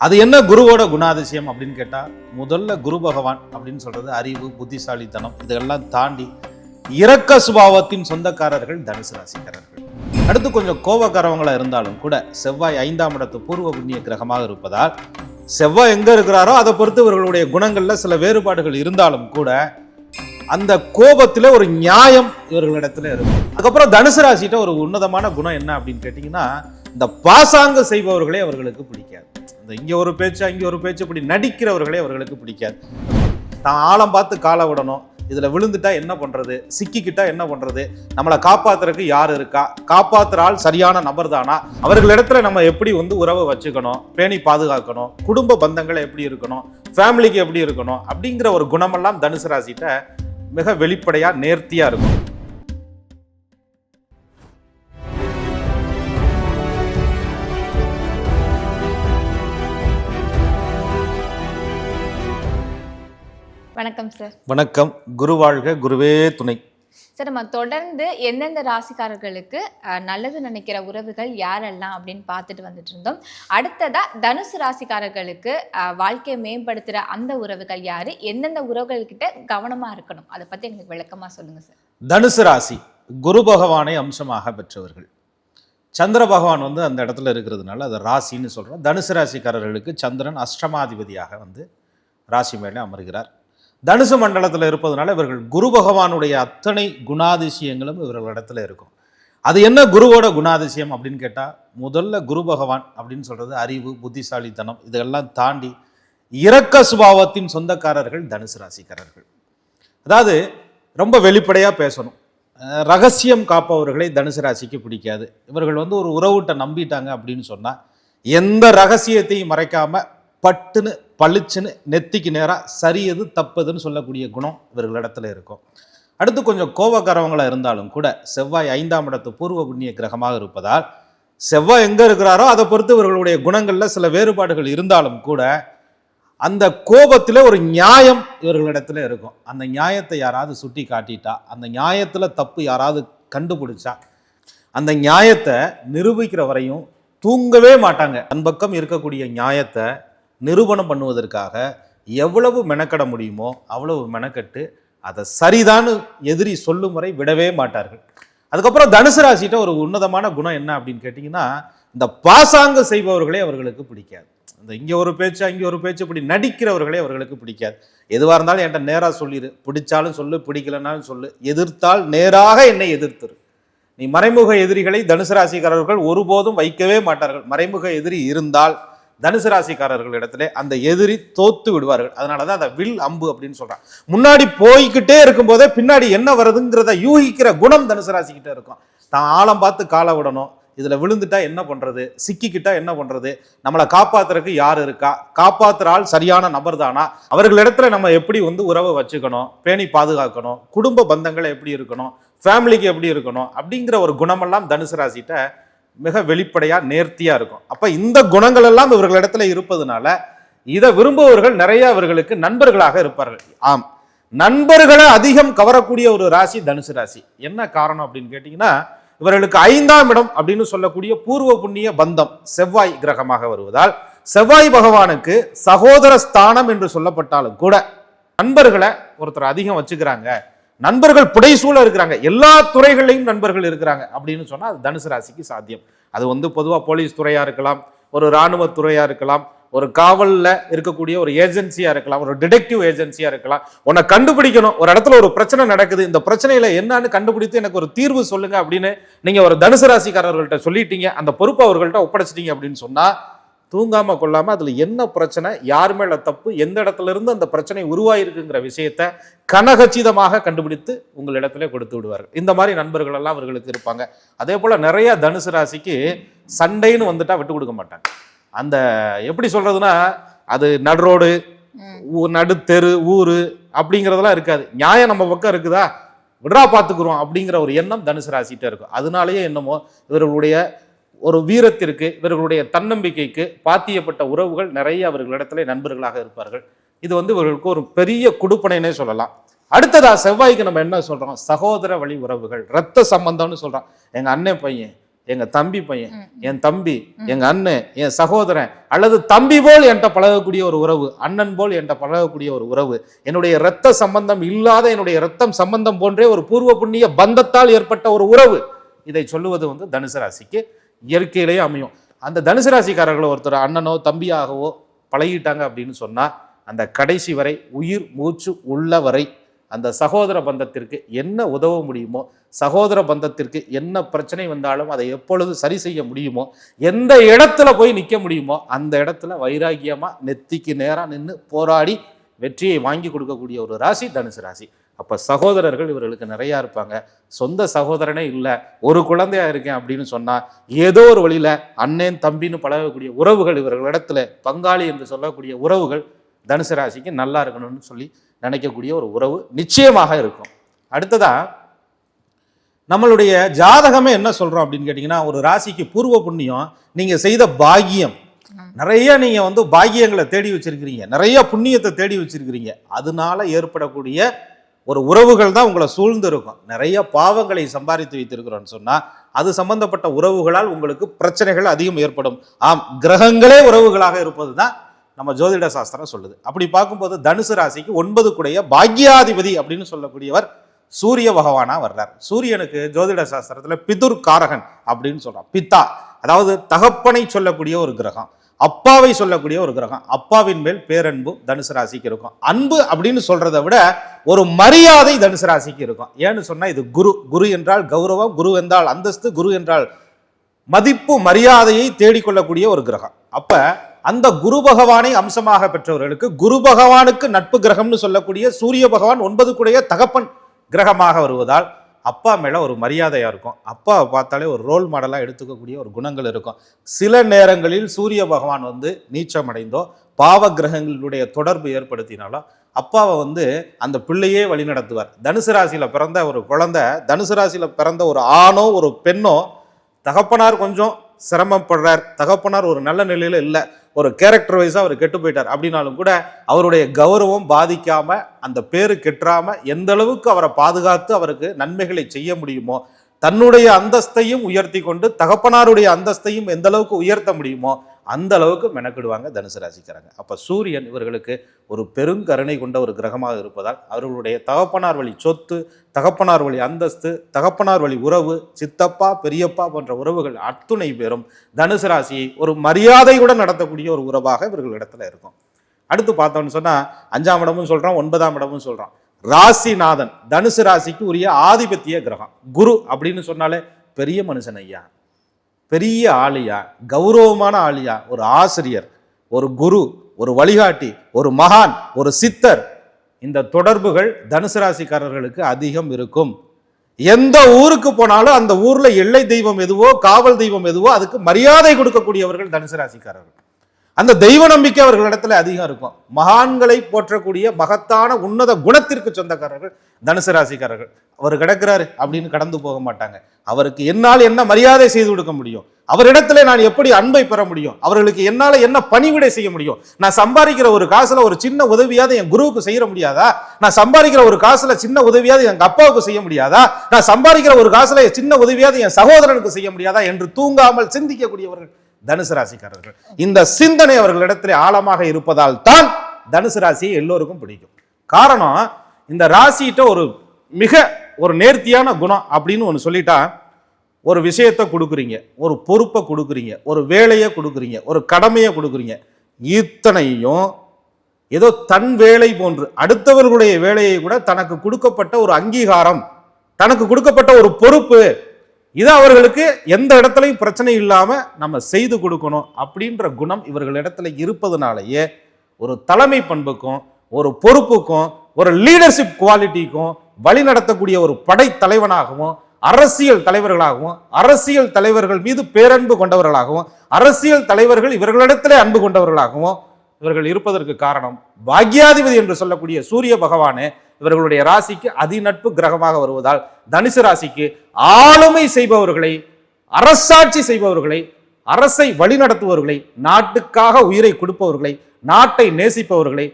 அது என்ன குருவோட குணாதிசயம் அப்படின்னு கேட்டால் முதல்ல குரு பகவான் அப்படின்னு சொல்றது அறிவு புத்திசாலித்தனம். இதெல்லாம் தாண்டி இரக்க சுபாவத்தின் சொந்தக்காரர்கள் தனுசு ராசிக்காரர்கள். அடுத்து கொஞ்சம் கோபக்காரவங்களா இருந்தாலும் கூட செவ்வாய் ஐந்தாம் இடத்து பூர்வ புண்ணிய கிரகமாக இருப்பதால் செவ்வாய் எங்க இருக்கிறாரோ அதை பொறுத்து இவர்களுடைய குணங்கள்ல சில வேறுபாடுகள் இருந்தாலும் கூட அந்த கோபத்தில் ஒரு நியாயம் இவர்களிடத்துல இருக்கும் அதுக்கப்புறம் தனுசு ராசிட்ட ஒரு உன்னதமான குணம் என்ன அப்படின்னு கேட்டிங்கன்னா இந்த பாசாங்கு செய்பவர்களே அவர்களுக்கு பிடிக்காது. இந்த இங்கே ஒரு பேச்சு அங்கே ஒரு பேச்சு இப்படி நடிக்கிறவர்களே அவர்களுக்கு பிடிக்காது. தான் ஆழம் பார்த்து காலை விடணும். இதில் விழுந்துட்டா என்ன பண்ணுறது சிக்கிக்கிட்டா என்ன பண்ணுறது நம்மளை காப்பாத்துறதுக்கு யார் இருக்கா? காப்பாத்துற ஆள் சரியான நபர் தானா அவர்களிடத்துல நம்ம எப்படி வந்து உறவை வச்சுக்கணும்? பேணி பாதுகாக்கணும்? குடும்ப பந்தங்கள் எப்படி இருக்கணும்? ஃபேமிலிக்கு எப்படி இருக்கணும்? அப்படிங்கிற ஒரு குணமெல்லாம் தனுசு ராசிட்ட மிக வெளிப்படையாக நேர்த்தியாக இருக்கும். வணக்கம் சார் வணக்கம். குரு வாழ்க குருவே துணை. சார் நம்ம தொடர்ந்து எந்தெந்த ராசிக்காரர்களுக்கு நல்லது நினைக்கிற உறவுகள் யாரெல்லாம் அப்படின்னு பார்த்துட்டு வந்துட்டு இருந்தோம். அடுத்ததா தனுசு ராசிக்காரர்களுக்கு வாழ்க்கையை மேம்படுத்துற அந்த உறவுகள் யாரு? எந்தெந்த உறவுகள் கிட்ட கவனமா இருக்கணும்? அதை பத்தி எங்களுக்கு விளக்கமா சொல்லுங்க சார் தனுசு ராசி குரு பகவானை அம்சமாக பெற்றவர்கள். சந்திர பகவான் வந்து அந்த இடத்துல இருக்கிறதுனால அதை ராசின்னு சொல்கிறோம் தனுசு ராசிக்காரர்களுக்கு சந்திரன் அஷ்டமாதிபதியாக வந்து ராசி மேலே அமர்கிறார். தனுசு மண்டலத்தில் இருப்பதனால இவர்கள் குரு பகவானுடைய அத்தனை குணாதிசயங்களும் இவர்களிடத்துல இருக்கும். அது என்ன குருவோட குணாதிசயம் அப்படின்னு கேட்டால் முதல்ல குரு பகவான் அப்படின்னு சொல்கிறது அறிவு புத்திசாலித்தனம் இதெல்லாம் தாண்டி இரக்க சுபாவத்தின் சொந்தக்காரர்கள் தனுசு ராசிக்காரர்கள். அதாவது ரொம்ப வெளிப்படையாக பேசணும். ரகசியம் காப்பவர்களை தனுசு ராசிக்கு பிடிக்காது. இவர்கள் வந்து ஒரு உறவுகிட்ட நம்பிட்டாங்க அப்படின்னு சொன்னால் எந்த ரகசியத்தையும் மறைக்காமல் பட்டுன்னு பளிச்சுன்னு நெத்திக்கு நேராக சரியது தப்புதுன்னு சொல்லக்கூடிய குணம் இவர்களிடத்துல இருக்கும். அடுத்து கொஞ்சம் கோபக்காரவங்களாக இருந்தாலும் கூட செவ்வாய் ஐந்தாம் இடத்து பூர்வ புண்ணிய கிரகமாக இருப்பதால் செவ்வாய் எங்கே இருக்கிறாரோ அதை பொறுத்து இவர்களுடைய குணங்களில் சில வேறுபாடுகள் இருந்தாலும் கூட அந்த கோபத்தில் ஒரு நியாயம் இவர்களிடத்துல இருக்கும். அந்த நியாயத்தை யாராவது சுட்டி காட்டிட்டா அந்த நியாயத்தில் தப்பு யாராவது கண்டுபிடிச்சா அந்த நியாயத்தை நிரூபிக்கிற வரையும் தூங்கவே மாட்டாங்க. அன்பக்கம் இருக்கக்கூடிய நியாயத்தை நிரூபணம் பண்ணுவதற்காக எவ்வளவு மெனக்கட முடியுமோ அவ்வளவு மெனக்கட்டு அதை சரிதான்னு எதிரி சொல்லும் வரை விடவே மாட்டார்கள். அதுக்கப்புறம் தனுசு ராசிட்ட ஒரு உன்னதமான குணம் என்ன அப்படின்னு கேட்டிங்கன்னா இந்த பாசாங்கு செய்பவர்களே அவர்களுக்கு பிடிக்காது. இந்த இங்கே ஒரு பேச்சு அங்கே ஒரு பேச்சு இப்படி நடிக்கிறவர்களே அவர்களுக்கு பிடிக்காது. எதுவாக இருந்தாலும் என்கிட்ட நேராக சொல்லிடு பிடிச்சாலும் சொல்லு பிடிக்கலனாலும் சொல்லு. எதிர்த்தால் நேராக என்னை எதிர்த்துரு. நீ மறைமுக எதிரிகளை தனுசு ராசிக்காரர்கள் ஒருபோதும் வைக்கவே மாட்டார்கள். மறைமுக எதிரி இருந்தால் தனுசு ராசிக்காரர்கள் இடத்துல அந்த எதிரி தோத்து விடுவார்கள். அதனால தான் அதை வில் அம்பு அப்படின்னு சொல்கிறான் முன்னாடி போய்கிட்டே இருக்கும்போதே பின்னாடி என்ன வருதுங்கிறத யூகிக்கிற குணம் தனுசு ராசிக்கிட்ட இருக்கும். தான் ஆழம் பார்த்து காலை விடணும். இதில் விழுந்துட்டா என்ன பண்ணுறது சிக்கிக்கிட்டா என்ன பண்ணுறது நம்மளை காப்பாத்துறதுக்கு யார் இருக்கா? காப்பாத்துற ஆள் சரியான நபர் தானா அவர்களிடத்துல நம்ம எப்படி வந்து உறவை வச்சுக்கணும்? பேணி பாதுகாக்கணும்? குடும்ப பந்தங்களை எப்படி இருக்கணும்? ஃபேமிலிக்கு எப்படி இருக்கணும்? அப்படிங்கிற ஒரு குணமெல்லாம் தனுசு ராசிகிட்ட மிக வெளிப்படையாக நேர்த்தியாக இருக்கும். அப்போ இந்த குணங்கள் எல்லாம் இவர்களிடத்துல இருப்பதுனால இதை விரும்புபவர்கள் நிறைய இவர்களுக்கு நண்பர்களாக இருப்பார்கள். ஆம். நண்பர்களை அதிகம் கவரக்கூடிய ஒரு ராசி தனுசு ராசி. என்ன காரணம் அப்படின்னு கேட்டிங்கன்னா இவர்களுக்கு ஐந்தாம் இடம் அப்படின்னு சொல்லக்கூடிய பூர்வ புண்ணிய பந்தம் செவ்வாய் கிரகமாக வருவதால் செவ்வாய் பகவானுக்கு சகோதர ஸ்தானம் என்று சொல்லப்பட்டாலும் கூட நண்பர்களை ஒருத்தர் அதிகம் வச்சுக்கிறாங்க. நண்பர்கள் புடைசூழ இருக்கிறாங்க. எல்லா துறைகளையும் நண்பர்கள் இருக்கிறாங்க. அப்படின்னு சொன்னா அது தனுசு ராசிக்கு சாத்தியம். அது வந்து பொதுவாக போலீஸ் துறையாக இருக்கலாம் ஒரு இராணுவ துறையாக இருக்கலாம் ஒரு காவலில் இருக்கக்கூடிய ஒரு ஏஜென்சியாக இருக்கலாம் ஒரு டிடெக்டிவ் ஏஜென்சியாக இருக்கலாம். உன்னை கண்டுபிடிக்கணும். ஒரு இடத்துல ஒரு பிரச்சனை நடக்குது. இந்த பிரச்சனையில் என்னன்னு கண்டுபிடித்து எனக்கு ஒரு தீர்வு சொல்லுங்கள் அப்படின்னு நீங்கள் ஒரு தனுசு ராசிக்காரர்கள்ட்ட சொல்லிட்டீங்க. அந்த பொறுப்பு அவர்கள்ட்ட ஒப்படைச்சிட்டீங்க அப்படின்னு சொன்னால் தூங்காமல் கொள்ளாமல் அதில் என்ன பிரச்சனை யார் மேலே தப்பு எந்த இடத்துல இருந்து அந்த பிரச்சனை உருவாயிருக்குங்கிற விஷயத்த கனகச்சிதமாக கண்டுபிடித்து உங்களிடத்துல கொடுத்து விடுவார்கள். இந்த மாதிரி நண்பர்களெல்லாம் அவர்களுக்கு இருப்பாங்க. அதே போல் நிறைய தனுசு ராசிக்கு சண்டைன்னு வந்துட்டால் விட்டு கொடுக்க மாட்டாங்க. அந்த எப்படி சொல்கிறதுன்னா அது நடுரோடு நடுத்தெரு ஊர் அப்படிங்கிறதெல்லாம் இருக்காது. நியாயம் நம்ம பக்கம் இருக்குதா? விட்ரா பார்த்துக்குறோம் அப்படிங்கிற ஒரு எண்ணம் தனுசு ராசிட்ட இருக்கும். அதனாலேயே என்னமோ இவர்களுடைய ஒரு வீரத்திற்கு இவர்களுடைய தன்னம்பிக்கைக்கு பாத்தியப்பட்ட உறவுகள் நிறைய அவர்களிடத்துல நண்பர்களாக இருப்பார்கள். இது வந்து இவர்களுக்கு ஒரு பெரிய குடுப்பனைனே சொல்லலாம். அடுத்ததா செவ்வாய்க்கு நம்ம என்ன சொல்றோம்? சகோதர வழி உறவுகள் ரத்த சம்பந்தம்னு சொல்றோம். எங்க அண்ணன் பையன் எங்க தம்பி பையன் என் தம்பி எங்க அண்ணன் என் சகோதரன் அல்லது தம்பி போல் என்கிட்ட பழகக்கூடிய ஒரு உறவு அண்ணன் போல் என்கிட்ட பழகக்கூடிய ஒரு உறவு. என்னுடைய இரத்த சம்பந்தம் இல்லாத என்னுடைய இரத்தம் சம்பந்தம் போன்றே ஒரு பூர்வ புண்ணிய பந்தத்தால் ஏற்பட்ட ஒரு உறவு. இதை சொல்லுவது வந்து தனுசு ராசிக்கு. இயற்கையிலேயே அமையும். அந்த தனுசு ராசிக்காரர்கள் ஒருத்தர் அண்ணனோ தம்பியாகவோ பழகிட்டாங்க அப்படின்னு சொன்னால் அந்த கடைசி வரை உயிர் மூச்சு உள்ள வரை அந்த சகோதர பந்தத்திற்கு என்ன உதவ முடியுமோ சகோதர பந்தத்திற்கு என்ன பிரச்சனை வந்தாலும் அதை எப்பொழுது சரி செய்ய முடியுமோ எந்த இடத்துல போய் நிற்க முடியுமோ அந்த இடத்துல வைராகியமாக நெத்திக்கு நேராக நின்று போராடி வெற்றியை வாங்கி கொடுக்கக்கூடிய ஒரு ராசி தனுசு ராசி. அப்ப சகோதரர்கள் இவர்களுக்கு நிறையா இருப்பாங்க. சொந்த சகோதரனே இல்லை ஒரு குழந்தையா இருக்கேன் அப்படின்னு சொன்னா ஏதோ ஒரு வழியில அண்ணன் தம்பின்னு பழகக்கூடிய உறவுகள் இவர்களிடத்துல பங்காளி என்று சொல்லக்கூடிய உறவுகள் தனுசு ராசிக்கு நல்லா இருக்கணும்னு சொல்லி நினைக்கக்கூடிய ஒரு உறவு நிச்சயமாக இருக்கும். அடுத்ததா நம்மளுடைய ஜாதகமே என்ன சொல்றோம் அப்படின்னு கேட்டிங்கன்னா ஒரு ராசிக்கு பூர்வ புண்ணியம் நீங்க செய்த பாகியம் நிறைய நீங்க வந்து பாகியங்களை தேடி வச்சிருக்கிறீங்க. நிறைய புண்ணியத்தை தேடி வச்சிருக்கிறீங்க. அதனால ஏற்படக்கூடிய ஒரு உறவுகள் தான் உங்களை சூழ்ந்து இருக்கும் நிறைய பாவங்களை சம்பாதித்து வைத்திருக்கிறோன்னு சொன்னால் அது சம்பந்தப்பட்ட உறவுகளால் உங்களுக்கு பிரச்சனைகள் அதிகம் ஏற்படும். ஆம் கிரகங்களே உறவுகளாக இருப்பது தான் நம்ம ஜோதிட சாஸ்திரம் சொல்லுது. அப்படி பார்க்கும்போது தனுசு ராசிக்கு ஒன்பது குடைய பாக்யாதிபதி அப்படின்னு சொல்லக்கூடியவர் சூரிய பகவானா வர்றார். சூரியனுக்கு ஜோதிட சாஸ்திரத்தில் பிதுர் காரகன் அப்படின்னு சொல்றான் பித்தா அதாவது தகப்பனை சொல்லக்கூடிய ஒரு கிரகம். அப்பாவை சொல்லக்கூடிய ஒரு கிரகம். அப்பாவின் மேல் பேரன்பு தனுசு ராசிக்கு இருக்கும். அன்பு அப்படின்னு சொல்றதை விட ஒரு மரியாதை தனுசு ராசிக்கு இருக்கும். ஏன்னு சொன்னா இது குரு. குரு என்றால் கௌரவம் குரு என்றால் அந்தஸ்து குரு என்றால் மதிப்பு மரியாதையை தேடிக்கொள்ளக்கூடிய ஒரு கிரகம். அப்ப அந்த குரு பகவானை அம்சமாக பெற்றவர்களுக்கு குரு பகவானுக்கு நட்பு கிரகம்னு சொல்லக்கூடிய சூரிய பகவான் ஒன்பது கூடைய தகப்பன் கிரகமாக வருவதால் அப்பா மேலே ஒரு மரியாதையாக இருக்கும். அப்பாவை பார்த்தாலே ஒரு ரோல் மாடலாக எடுத்துக்கக்கூடிய ஒரு குணங்கள் இருக்கும். சில நேரங்களில் சூரிய பகவான் வந்து நீச்சம் அடைந்தோ பாவ கிரகங்களுடைய தொடர்பு ஏற்படுத்தினாலோ அப்பாவை வந்து அந்த பிள்ளையே வழிநடத்துவார் தனுசு ராசியில் பிறந்த ஒரு குழந்தை தனுசு ராசியில் பிறந்த ஒரு ஆணோ ஒரு பெண்ணோ தகப்பனார் கொஞ்சம் சிரமப்படுறார். தகப்பனார் ஒரு நல்ல நிலையில் இல்லை. ஒரு கேரக்டர் வைஸாக அவர் கெட்டு போயிட்டார். அப்படின்னாலும் கூட அவருடைய கௌரவம் பாதிக்காம அந்த பேர் கெட்டுறாம எந்த அளவுக்கு அவரை பாதுகாத்து அவருக்கு நன்மைகளை செய்ய முடியுமோ தன்னுடைய அந்தஸ்தையும் உயர்த்தி கொண்டு தகப்பனாருடைய அந்தஸ்தையும் எந்த அளவுக்கு உயர்த்த முடியுமோ அந்த அளவுக்கு மெனக்கிடுவாங்க தனுசு ராசிக்காரங்க. அப்போ சூரியன் இவர்களுக்கு ஒரு பெருங்கருணை கொண்ட ஒரு கிரகமாக இருப்பதால் அவர்களுடைய தகப்பனார் வழி சொத்து தகப்பனார் வழி அந்தஸ்து தகப்பனார் வழி உறவு சித்தப்பா பெரியப்பா போன்ற உறவுகள் அத்துணை பெறும் தனுசு ராசியை ஒரு மரியாதையுடன் நடத்தக்கூடிய ஒரு உறவாக இவர்கள் இடத்துல இருக்கும். அடுத்து பார்த்தோம்னு சொன்னால் அஞ்சாம் இடமும் சொல்கிறோம் ஒன்பதாம் இடமும் சொல்கிறோம் ராசிநாதன் தனுசு ராசிக்கு உரிய ஆதிபத்திய கிரகம். குரு அப்படின்னு சொன்னாலே பெரிய மனுஷன் ஐயா. பெரிய ஆளியா கௌரவமான ஆளியா ஒரு ஆசிரியர் ஒரு குரு ஒரு வழிகாட்டி ஒரு மகான் ஒரு சித்தர். இந்த தொடர்புகள் தனுசு ராசிக்காரர்களுக்கு அதிகம் இருக்கும். எந்த ஊருக்கு போனாலும் அந்த ஊர்ல எல்லை தெய்வம் எதுவோ காவல் தெய்வம் எதுவோ அதுக்கு மரியாதை கொடுக்கக்கூடியவர்கள் தனுசு ராசிக்காரர்கள். அந்த தெய்வ நம்பிக்கை அவர்களிடத்துல அதிகம் இருக்கும். மகான்களை போற்றக்கூடிய மகத்தான உன்னத குணத்திற்கு சொந்தக்காரர்கள் தனுசு ராசிக்காரர்கள். அவர் கிடக்கிறாரு அப்படின்னு கடந்து போக மாட்டாங்க. அவருக்கு என்னால் என்ன மரியாதை செய்து கொடுக்க முடியும்? அவரிடத்துல நான் எப்படி அன்பை பெற முடியும்? அவர்களுக்கு என்னால என்ன பணிவிடை செய்ய முடியும்? நான் சம்பாதிக்கிற ஒரு காசுல ஒரு சின்ன உதவியாவது என் குருவுக்கு செய்ய முடியாதா? நான் சம்பாதிக்கிற ஒரு காசுல சின்ன உதவியாவது எங்க அப்பாவுக்கு செய்ய முடியாதா? நான் சம்பாதிக்கிற ஒரு காசுல சின்ன உதவியாவது என் சகோதரனுக்கு செய்ய முடியாதா? என்று தூங்காமல் சிந்திக்கக்கூடியவர்கள் தனுசு ராசிக்காரர்கள். இந்த சிந்தனை அவர்களிடத்தில் ஆழமாக இருப்பதால் தான் தனுசு ராசியை எல்லோருக்கும் பிடிக்கும். காரணம் இந்த ராசிகிட்ட ஒரு மிக ஒரு நேர்த்தியான குணம் அப்படின்னு ஒன்று சொல்லிட்டா ஒரு விஷயத்தை கொடுக்குறீங்க ஒரு பொறுப்பை கொடுக்குறீங்க ஒரு வேலையை கொடுக்குறீங்க ஒரு கடமையை கொடுக்குறீங்க இத்தனையும் ஏதோ தன் வேலை போன்று அடுத்தவர்களுடைய வேலையை கூட தனக்கு கொடுக்கப்பட்ட ஒரு அங்கீகாரம் தனக்கு கொடுக்கப்பட்ட ஒரு பொறுப்பு இது அவர்களுக்கு எந்த இடத்துலையும் பிரச்சனை இல்லாமல் நம்ம செய்து கொடுக்கணும் அப்படின்ற குணம் இவர்களிடத்துல இருப்பதுனாலேயே ஒரு தலைமை பண்புக்கும் ஒரு பொறுப்புக்கும் ஒரு லீடர்ஷிப் குவாலிட்டிக்கும் வழி நடத்தக்கூடிய ஒரு படை தலைவனாகவும் அரசியல் தலைவர்களாகவும் அரசியல் தலைவர்கள் மீது பேரன்பு கொண்டவர்களாகவும் அரசியல் தலைவர்கள் இவர்களிடத்திலே அன்பு கொண்டவர்களாகவும் இவர்கள் இருப்பதற்கு காரணம் பாக்யாதிபதி என்று சொல்லக்கூடிய சூரிய பகவானே இவர்களுடைய ராசிக்கு அதிநட்பு கிரகமாக வருவதால் தனுசு ராசிக்கு ஆளுமை செய்பவர்களை அரசாட்சி செய்பவர்களை அரசை வழிநடத்துபவர்களை நாட்டுக்காக உயிரை கொடுப்பவர்களை நாட்டை நேசிப்பவர்களை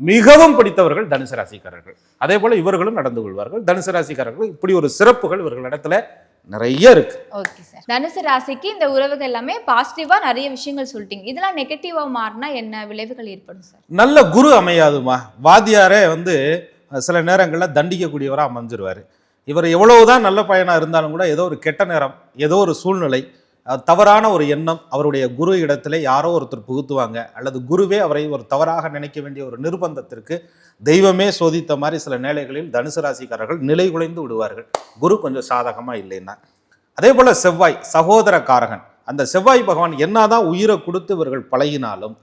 மிகவும் பிடித்தவர்கள் தனுசு ராசிக்காரர்கள். அதே போல இவர்களும் நடந்து கொள்வார்கள். தனுசு ராசிக்காரர்கள் இப்படி ஒரு சிறப்புகள் இவர்களிடத்துல நிறைய இருக்கு. ஓகே சார் தனுசு ராசிக்கு இந்த உறவுகள் எல்லாமே பாசிட்டிவா நிறைய விஷயங்கள் சொல்லிட்டீங்க. இதெல்லாம் நெகட்டிவா மாறினா என்ன விளைவுகள் ஏற்படும் சார் நல்ல குரு அமையாதுமா. வாத்தியாரே வந்து சில நேரங்களில் தண்டிக்கக்கூடியவராக அமைஞ்சிருவார். இவர் எவ்வளவுதான் நல்ல பையனாக இருந்தாலும் கூட ஏதோ ஒரு கெட்ட நேரம் ஏதோ ஒரு சூழ்நிலை தவறான ஒரு எண்ணம் அவருடைய குரு இடத்துல யாரோ ஒருத்தர் புகுத்துவாங்க அல்லது குருவே அவரை ஒரு தவறாக நினைக்க வேண்டிய ஒரு நிர்பந்தத்திற்கு தெய்வமே சோதித்த மாதிரி சில நிலைகளில் தனுசு ராசிக்காரர்கள் நிலை குலைந்து விடுவார்கள். குரு கொஞ்சம் சாதகமாக இல்லைன்னா. அதே போல் செவ்வாய் சகோதர காரகன். அந்த செவ்வாய் பகவான் என்னதான் உயிரை கொடுத்து இவர்கள் பழகினாலும்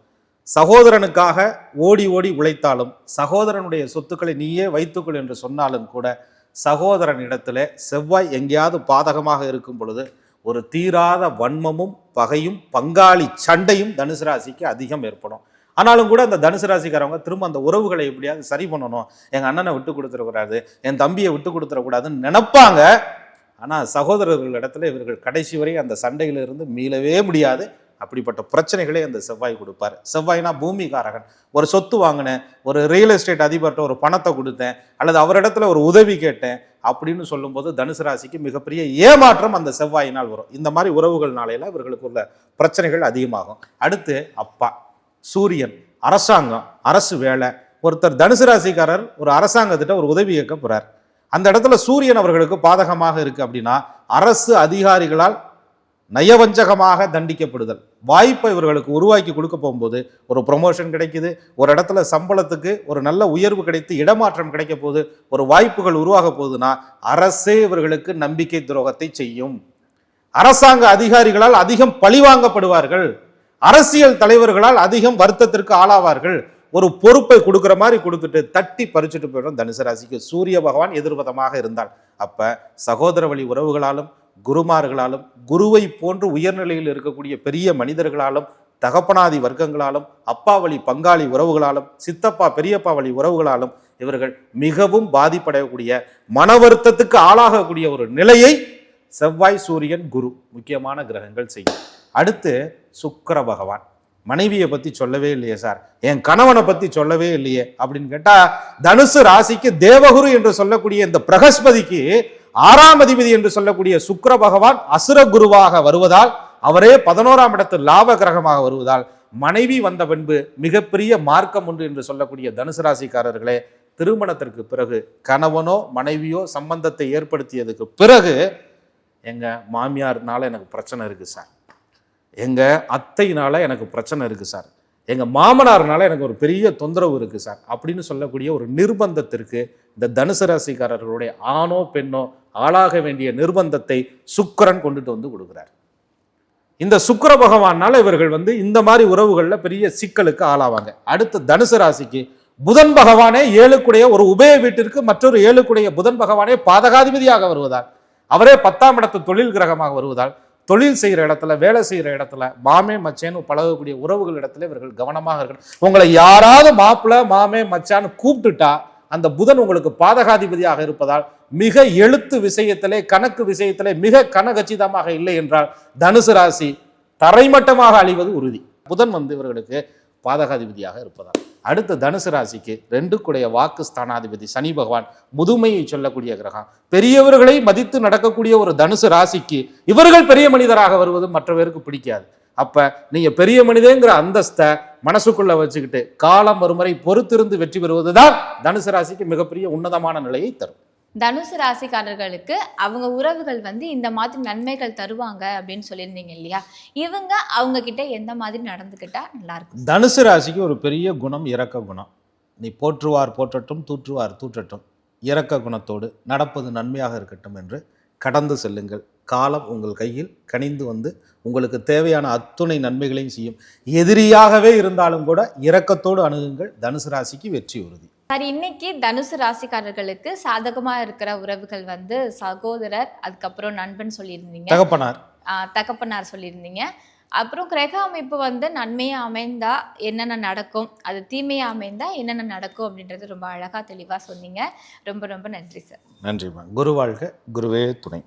சகோதரனுக்காக ஓடி ஓடி உழைத்தாலும் சகோதரனுடைய சொத்துக்களை நீயே வைத்துக்கொள் என்று சொன்னாலும் கூட சகோதரன் இடத்துல செவ்வாய் எங்கேயாவது பாதகமாக இருக்கும் பொழுது ஒரு தீராத வன்மமும் பகையும் பங்காளி சண்டையும் தனுசு ராசிக்கு அதிகம் ஏற்படும். ஆனாலும் கூட அந்த தனுசு ராசிக்காரவங்க திரும்ப அந்த உறவுகளை எப்படியாவது சரி பண்ணணும். எங்கள் அண்ணனை விட்டு கொடுத்துடக்கூடாது என் தம்பியை விட்டு கொடுத்துடக்கூடாதுன்னு நினைப்பாங்க. ஆனால் சகோதரர்கள் இடத்துல இவர்கள் கடைசி வரை அந்த சண்டையிலிருந்து மீளவே முடியாது. அப்படிப்பட்ட பிரச்சனைகளே அந்த செவ்வாய் கொடுப்பார். செவ்வாய்னா பூமிகாரகன். ஒரு சொத்து வாங்கினேன் ஒரு ரியல் எஸ்டேட் அதிபர்கிட்ட ஒரு பணத்தை கொடுத்தேன் அல்லது அவரிடத்துல ஒரு உதவி கேட்டேன் அப்படின்னு சொல்லும்போது தனுசு ராசிக்கு மிகப்பெரிய ஏமாற்றம் அந்த செவ்வாயினால் வரும். இந்த மாதிரி உறவுகள் இவர்களுக்கு உள்ள பிரச்சனைகள் அதிகமாகும். அடுத்து அப்பா சூரியன் அரசாங்கம் அரசு வேலை. ஒருத்தர் தனுசு ராசிக்காரர் ஒரு அரசாங்கத்திட்ட ஒரு உதவி கேட்க போறார். அந்த இடத்துல சூரியன் அவர்களுக்கு பாதகமாக இருக்கு அப்படின்னா அரசு அதிகாரிகளால் நயவஞ்சகமாக தண்டிக்கப்படுதல். வாய்ப்பை இவர்களுக்கு உருவாக்கி கொடுக்க போகும்போது ஒரு ப்ரொமோஷன் கிடைக்குது ஒரு இடத்துல சம்பளத்துக்கு ஒரு நல்ல உயர்வு கிடைத்து இடமாற்றம் கிடைக்க போகுது ஒரு வாய்ப்புகள் உருவாக போகுதுன்னா அரசே இவர்களுக்கு நம்பிக்கை துரோகத்தை செய்யும். அரசாங்க அதிகாரிகளால் அதிகம் பழிவாங்கப்படுவார்கள் அரசியல் தலைவர்களால் அதிகம் வருத்தத்திற்கு ஆளாவார்கள். ஒரு பொறுப்பை கொடுக்குற மாதிரி கொடுத்துட்டு தட்டி பறிச்சுட்டு போயிடும் தனுசு ராசிக்கு. சூரிய பகவான் எதிர்வதமாக இருந்தால் அப்போ சகோதர வழி உறவுகளாலும் குருமார்களாலும் குருவை போன்று உயர்நிலையில் இருக்கக்கூடிய பெரிய மனிதர்களாலும் தகப்பனாதி வர்க்கங்களாலும் அப்பா வழி பங்காளி உறவுகளாலும் சித்தப்பா பெரியப்பா வழி உறவுகளாலும் இவர்கள் மிகவும் பாதிப்படையக்கூடிய மன வருத்தத்துக்கு ஆளாகக்கூடிய ஒரு நிலையை செவ்வாய் சூரியன் குரு முக்கியமான கிரகங்கள் செய்யும். அடுத்து சுக்கர பகவான். மனைவியை பத்தி சொல்லவே இல்லையே சார். என் கணவனை பத்தி சொல்லவே இல்லையே அப்படின்னு கேட்டா தனுசு ராசிக்கு தேவகுரு என்று சொல்லக்கூடிய இந்த பிரகஸ்பதிக்கு ஆறாம் அதிபதி என்று சொல்லக்கூடிய சுக்கர பகவான் அசுர குருவாக வருவதால் அவரே பதினோராம் இடத்து லாப கிரகமாக வருவதால் மனைவி வந்த பின்பு மிகப்பெரிய மார்க்கம் உண்டு என்று சொல்லக்கூடிய தனுசு ராசிக்காரர்களே திருமணத்திற்கு பிறகு கணவனோ மனைவியோ சம்பந்தத்தை ஏற்படுத்தியதுக்கு பிறகு எங்க மாமியார்னால எனக்கு பிரச்சனை இருக்கு சார். எங்க அத்தையினால் எனக்கு பிரச்சனை இருக்கு சார். எங்கள் மாமனார்னால எனக்கு ஒரு பெரிய தொந்தரவு இருக்குது சார். அப்படின்னு சொல்லக்கூடிய ஒரு நிர்பந்தத்திற்கு இந்த தனுசு ராசிக்காரர்களுடைய ஆணோ பெண்ணோ ஆளாக வேண்டிய நிர்பந்தத்தை சுக்கரன் கொண்டுட்டு வந்து கொடுக்குறார். இந்த சுக்கர பகவானால் இவர்கள் வந்து இந்த மாதிரி உறவுகளில் பெரிய சிக்கலுக்கு ஆளாவாங்க. அடுத்து தனுசு ராசிக்கு புதன் பகவானே ஏழுக்குடைய ஒரு உபய வீட்டிற்கு மற்றொரு ஏழுக்குடைய புதன் பகவானே பாதகாதிபதியாக வருவதால் அவரே பத்தாம் இடத்து தொழில் கிரகமாக வருவதால் தொழில் செய்கிற இடத்துல வேலை செய்கிற இடத்துல மாமே மச்சேன்னு பழகக்கூடிய உறவுகள் இடத்துல இவர்கள் கவனமாக இருக்கணும். உங்களை யாராவது மாப்பிள்ள மாமே மச்சான்னு கூப்பிட்டுட்டா அந்த புதன் உங்களுக்கு பாதகாதிபதியாக இருப்பதால் மிக எழுத்து விஷயத்திலே கணக்கு விஷயத்திலே மிக கனகச்சிதமாக இல்லை என்றால் தனுசு ராசி தரைமட்டமாக அழிவது உறுதி. புதன் வந்து இவர்களுக்கு பாதகாதிபதியாக இருப்பதால். அடுத்த தனுசு ராசிக்கு ரெண்டுக்குடைய வாக்கு ஸ்தானாதிபதி சனி பகவான் முதுமையை சொல்லக்கூடிய கிரகம். பெரியவர்களை மதித்து நடக்கக்கூடிய ஒரு தனுசு ராசிக்கு இவர்கள் பெரிய மனிதராக வருவது மற்றவருக்கு பிடிக்காது. அப்ப நீங்க பெரிய மனிதங்கிற அந்தஸ்தை மனசுக்குள்ள வச்சுக்கிட்டு காலம் ஒருமுறை பொறுத்திருந்து வெற்றி பெறுவதுதான் தனுசு ராசிக்கு மிகப்பெரிய உன்னதமான நிலையை தரும். தனுசு ராசிக்காரர்களுக்கு அவங்க உறவுகள் வந்து இந்த மாதிரி நன்மைகள் தருவாங்க அப்படின்னு சொல்லியிருந்தீங்க இல்லையா? இவங்க அவங்க கிட்ட எந்த மாதிரி நடந்துக்கிட்டா நல்லா இருக்கும்? தனுசு ராசிக்கு ஒரு பெரிய குணம் இரக்க குணம். நீ போற்றுவார் போற்றட்டும் தூற்றுவார் தூற்றட்டும். இரக்க குணத்தோடு நடப்பது நன்மையாக இருக்கட்டும் என்று கடந்து செல்லுங்கள். காலம் உங்கள் கையில் கனிந்து வந்து உங்களுக்கு தேவையான அத்துணை நன்மைகளையும் செய்யும். எதிரியாகவே இருந்தாலும் கூட இரக்கத்தோடு அணுகுங்கள். தனுசு ராசிக்கு வெற்றி உறுதி. சார் இன்னைக்கு தனுசு ராசிக்காரர்களுக்கு சாதகமா இருக்கிற உறவுகள் வந்து சகோதரர் அதுக்கப்புறம் நண்பன் சொல்லியிருந்தீங்க. தகப்பனார். தகப்பனார் சொல்லியிருந்தீங்க. அப்புறம் கிரக அமைப்பு வந்து நன்மையா அமைந்தா என்னென்ன நடக்கும்? அது தீமையா அமைந்தா என்னென்ன நடக்கும் அப்படின்றது ரொம்ப அழகா தெளிவா சொன்னீங்க. ரொம்ப ரொம்ப நன்றி சார். நன்றிம்மா. குரு வாழ்க குருவே துணை.